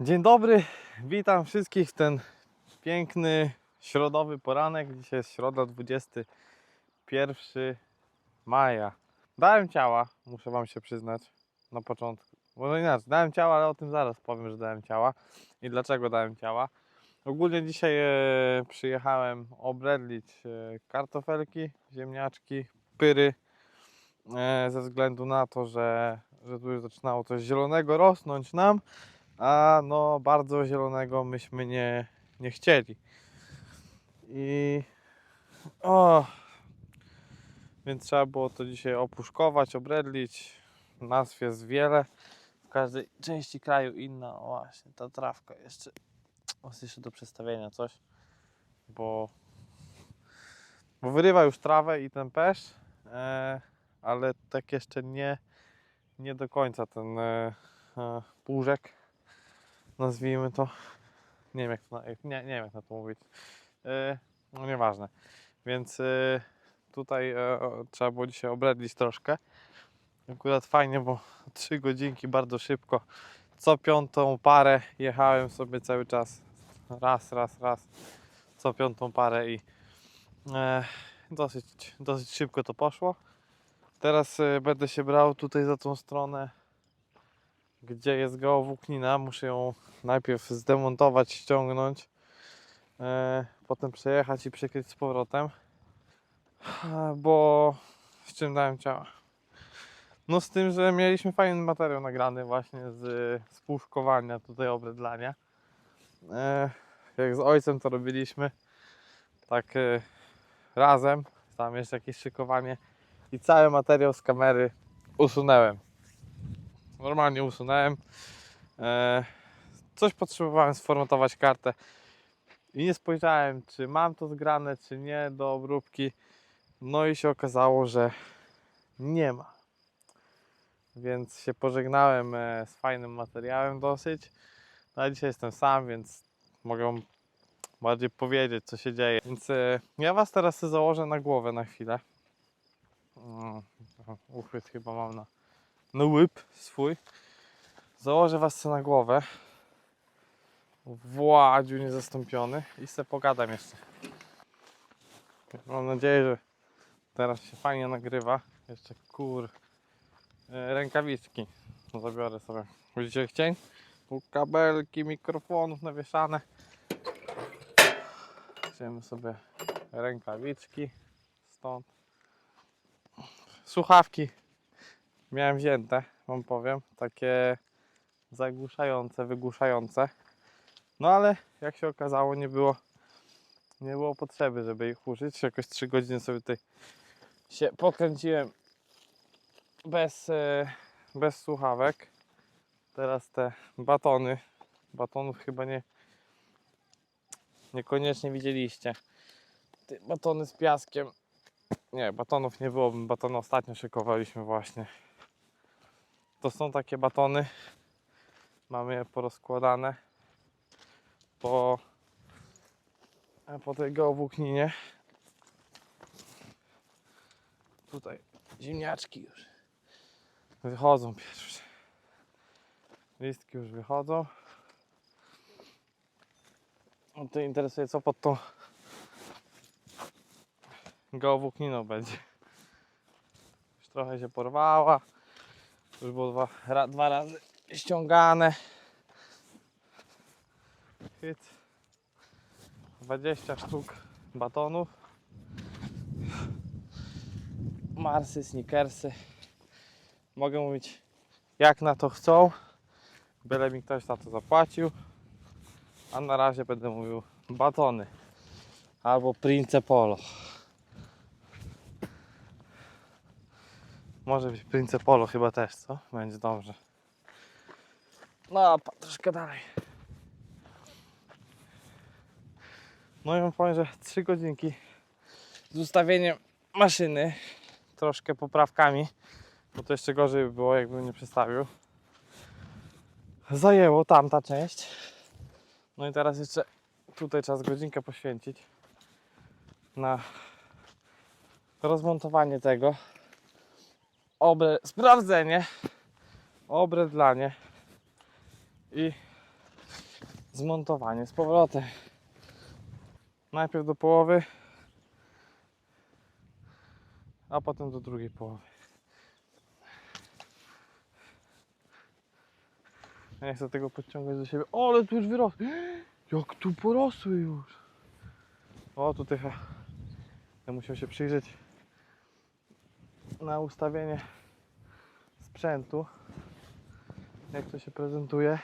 Dzień dobry, witam wszystkich w ten piękny środowy poranek. Dzisiaj jest środa 21 maja. Dałem ciała, muszę Wam się przyznać na początku. Może inaczej, dałem ciała, ale o tym zaraz powiem, że dałem ciała i dlaczego dałem ciała. Ogólnie dzisiaj e, przyjechałem obredlić e, kartofelki, ziemniaczki, pyry e, ze względu na to, że, że tu już zaczynało coś zielonego rosnąć nam a no bardzo zielonego myśmy nie, nie chcieli. I o, więc trzeba było to dzisiaj opuszkować, obredlić. Nazw jest wiele. W każdej części kraju inna. O właśnie, ta trawka jeszcze. Jest jeszcze do przestawienia coś. Bo, bo wyrywa już trawę i ten pesz, e, ale tak jeszcze nie, nie do końca ten e, e, półżek nazwijmy to. Nie wiem jak, to, nie, nie wiem jak na to mówić. Yy, no nieważne. Więc yy, tutaj o, trzeba było dzisiaj obredlić troszkę. Akurat fajnie, bo trzy godzinki bardzo szybko. Co piątą parę jechałem sobie cały czas. Raz, raz, raz. Co piątą parę i e, dosyć, dosyć szybko to poszło. Teraz e, będę się brał tutaj za tą stronę gdzie jest geowłóknina. Muszę ją najpierw zdemontować, ściągnąć, e, potem przejechać i przykryć z powrotem. Bo dałem ciała? No z tym, że mieliśmy fajny materiał nagrany właśnie z, z puszkowania tutaj obredlania. E, Jak z ojcem to robiliśmy, tak e, razem, tam jeszcze jakieś szykowanie i cały materiał z kamery usunęłem normalnie usunąłem. E, coś potrzebowałem sformatować kartę i nie spojrzałem, czy mam to zgrane, czy nie do obróbki. No i się okazało, że nie ma. Więc się pożegnałem e, z fajnym materiałem dosyć. No a dzisiaj jestem sam, więc mogę bardziej powiedzieć, co się dzieje. Więc e, ja Was teraz założę na głowę na chwilę. Mm, Uchwyt chyba mam na na łyb swój. Założę was sobie na głowę. Władziu niezastąpiony. I se pogadam jeszcze. Mam nadzieję, że teraz się fajnie nagrywa. Jeszcze kur... e, Rękawiczki zabiorę sobie. Będziecie chcieć? Tu kabelki mikrofonów nawieszane. Wziąłem sobie rękawiczki stąd. Słuchawki miałem wzięte, wam powiem, takie zagłuszające, wygłuszające. No ale jak się okazało, nie było, nie było potrzeby, żeby ich użyć. Jakoś 3 godziny sobie tutaj się pokręciłem bez, e, bez słuchawek. Teraz te batony, batonów chyba nie niekoniecznie widzieliście. Te batony z piaskiem. Nie, batonów nie było, batony ostatnio szykowaliśmy właśnie. To są takie batony. Mamy je porozkładane po, po tej geowłókninie. Tutaj ziemniaczki już wychodzą pierwsze. Listki już wychodzą. No to interesuje co pod tą geowłókniną będzie. Już trochę się porwała. Już było dwa, ra, dwa razy ściągane. Chyt. 20 sztuk batonów. Marsy, sneakersy. Mogę mówić jak na to chcą. Byle mi ktoś za to zapłacił. A na razie będę mówił batony. Albo Prince Polo. Może być Prince Polo chyba też, co? Będzie dobrze. No, troszkę dalej. No i wam powiem, że 3 godzinki z ustawieniem maszyny, troszkę poprawkami, bo to jeszcze gorzej by było, jakbym nie przestawił. Zajęło tamta część. No i teraz jeszcze tutaj z godzinkę poświęcić na rozmontowanie tego obre, sprawdzenie, obredlanie i zmontowanie z powrotem. Najpierw do połowy, a potem do drugiej połowy. Nie chcę tego podciągać do siebie. O, ale tu już wyrosły. Jak tu porosły już. O, tutaj chyba ja musiał się przyjrzeć na ustawienie sprzętu. Jak to się prezentuje.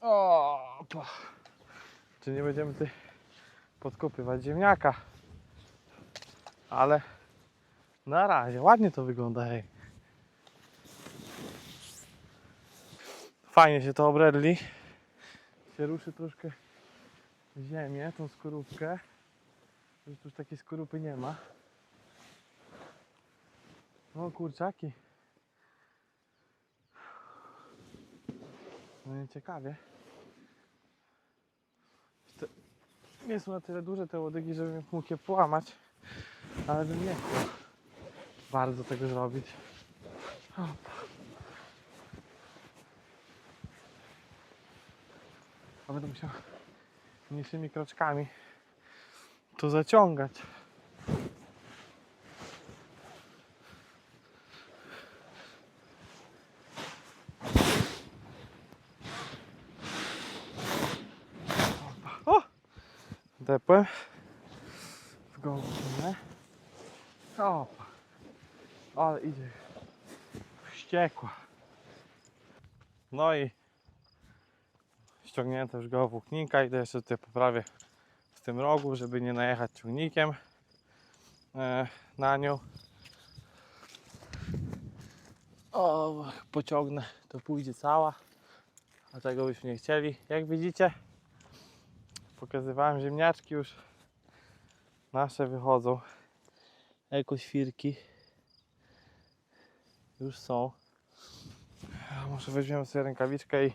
O, pa. Czy nie będziemy tutaj podkopywać ziemniaka? Ale na razie ładnie to wygląda. Hej. Fajnie się to obredli. Się ruszy troszkę ziemię, tą skorupkę. Już tu takiej skorupy nie ma. O kurczaki. No nie ciekawie. Nie są na tyle duże te łodygi, żebym mógł je połamać. Ale bym nie chciał bardzo tego zrobić. A będę musiał mniejszymi kroczkami to zaciągać. O! Depłem w gołąbę. O! Ale idzie wściekła. No i ściągnięte już go włókninka. Idę jeszcze tutaj poprawię w tym rogu, żeby nie najechać ciągnikiem e, na nią. O, pociągnę, to pójdzie cała. A tego byśmy nie chcieli. Jak widzicie, pokazywałem ziemniaczki już. Nasze wychodzą. Ekoświrki. Już są. Może weźmiemy sobie rękawiczkę i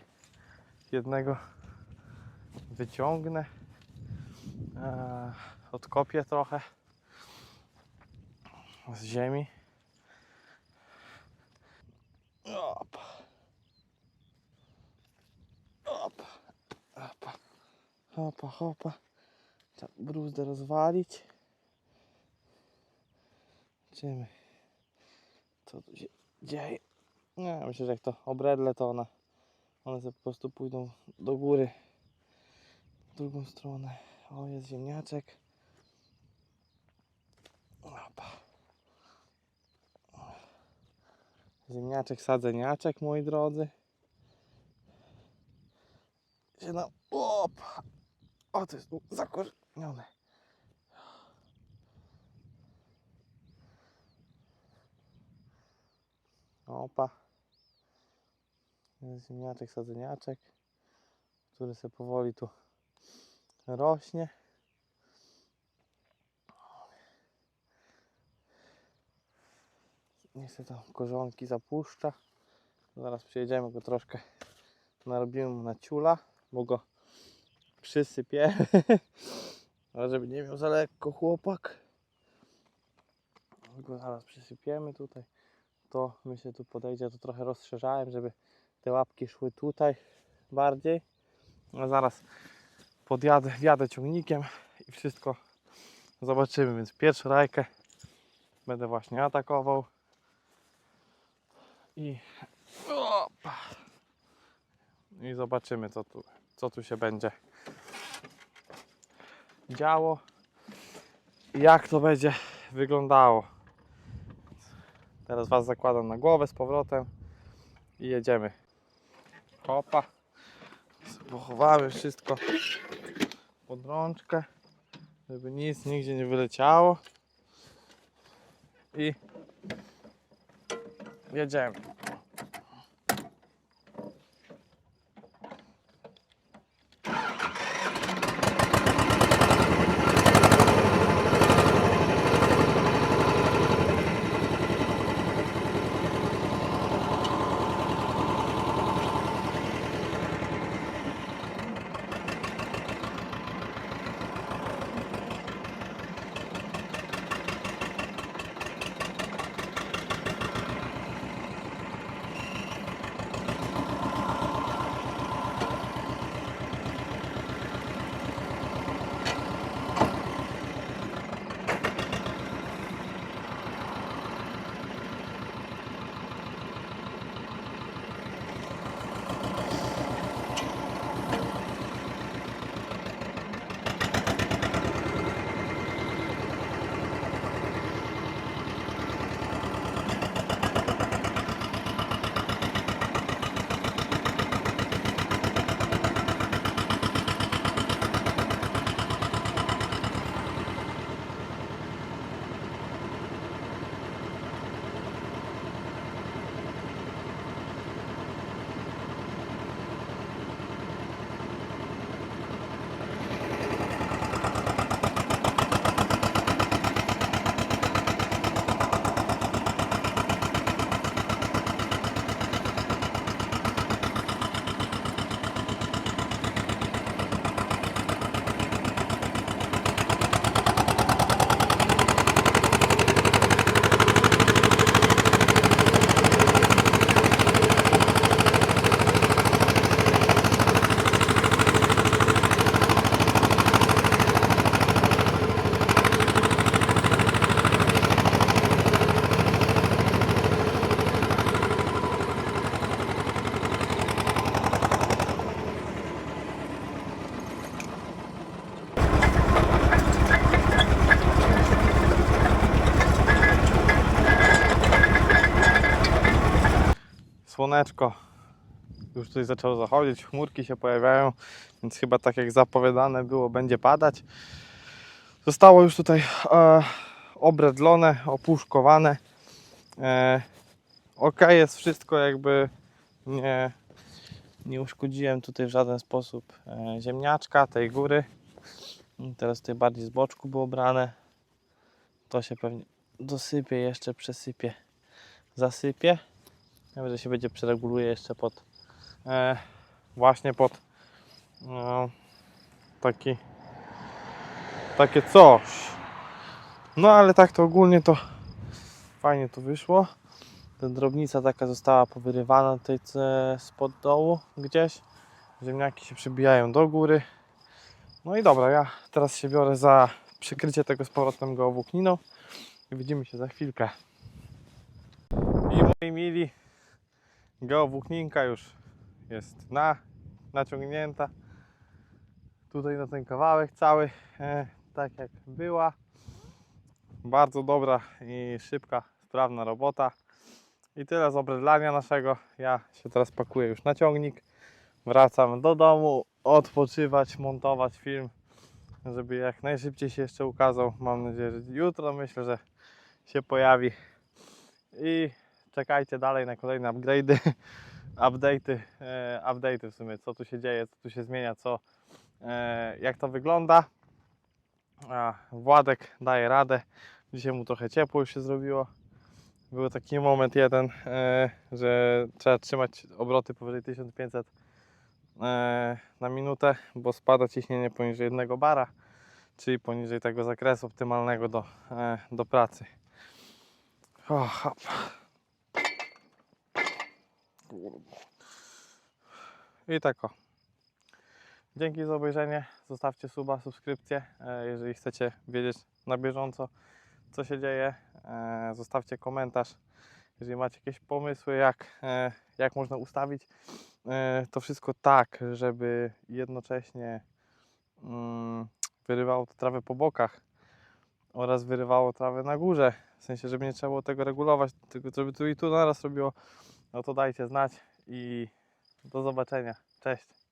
jednego wyciągnę. Odkopię trochę z ziemi. Op. Op. Opa. Hopa, hopa. Trzeba bruzdę rozwalić. Zobaczymy, co tu się dzieje. Nie, myślę, że jak to obredle, to ona, one po prostu pójdą do góry w drugą stronę. O, jest ziemniaczek. Opa. Ziemniaczek, sadzeniaczek, moi drodzy. Się nam... Opa. O, to jest zakorzenione. Opa. Jest ziemniaczek, sadzeniaczek, który sobie powoli tu rośnie. Się tam korzonki zapuszcza. Zaraz przyjedziemy go troszkę narobimy mu na ciula, bo go przysypię. Ale żeby nie miał za lekko chłopak. Go zaraz przysypiemy tutaj. To myślę tu podejdzie, to trochę rozszerzałem, żeby te łapki szły tutaj bardziej. A zaraz podjadę, ciągnikiem i wszystko zobaczymy. Więc pierwszą rajkę będę właśnie atakował. I, opa. I zobaczymy co tu, co tu się będzie działo jak to będzie wyglądało. Teraz Was zakładam na głowę z powrotem i jedziemy. Hopa. Pochowamy wszystko pod rączkę, żeby nic nigdzie nie wyleciało. I jedziemy. Słoneczko już tutaj zaczęło zachodzić, chmurki się pojawiają, więc chyba tak jak zapowiadane było, będzie padać. Zostało już tutaj e, obredlone, opuszkowane. E, ok, jest wszystko jakby nie, nie uszkodziłem tutaj w żaden sposób e, ziemniaczka, tej góry. Teraz tutaj bardziej z boczku było brane. To się pewnie dosypie jeszcze, przesypie, zasypie. Że się będzie przereguluje jeszcze pod e, właśnie pod e, taki takie coś. No ale tak to ogólnie to fajnie to wyszło. Ta drobnica taka została powyrywana tutaj spod dołu gdzieś. Ziemniaki się przybijają do góry. No i dobra, ja teraz się biorę za przykrycie tego z powrotem geowłókniną i widzimy się za chwilkę. I moi mili, geowłókninka już jest na, naciągnięta. Tutaj na ten kawałek cały, e, tak jak była. Bardzo dobra i szybka, sprawna robota. I tyle z obredlania naszego. Ja się teraz pakuję już na ciągnik. Wracam do domu, odpoczywać, montować film, żeby jak najszybciej się jeszcze ukazał. Mam nadzieję, że jutro myślę, że się pojawi. I czekajcie dalej na kolejne upgrade'y, update'y, e, update'y w sumie, co tu się dzieje, co tu się zmienia, co, e, jak to wygląda. A, Władek daje radę. Dzisiaj mu trochę ciepło już się zrobiło. Był taki moment jeden, e, że trzeba trzymać obroty powyżej 1500 e, na minutę, bo spada ciśnienie poniżej jednego bara, czyli poniżej tego zakresu optymalnego do, e, do pracy. O, hop. I tak o. Dzięki za obejrzenie. Zostawcie suba, subskrypcję, e, jeżeli chcecie wiedzieć na bieżąco, co się dzieje. E, Zostawcie komentarz, jeżeli macie jakieś pomysły, jak, e, jak można ustawić to wszystko tak, żeby jednocześnie mm, wyrywało to trawę po bokach oraz wyrywało trawę na górze. W sensie, żeby nie trzeba było tego regulować, tylko żeby tu i tu naraz robiło, no to dajcie znać i do zobaczenia. Cześć.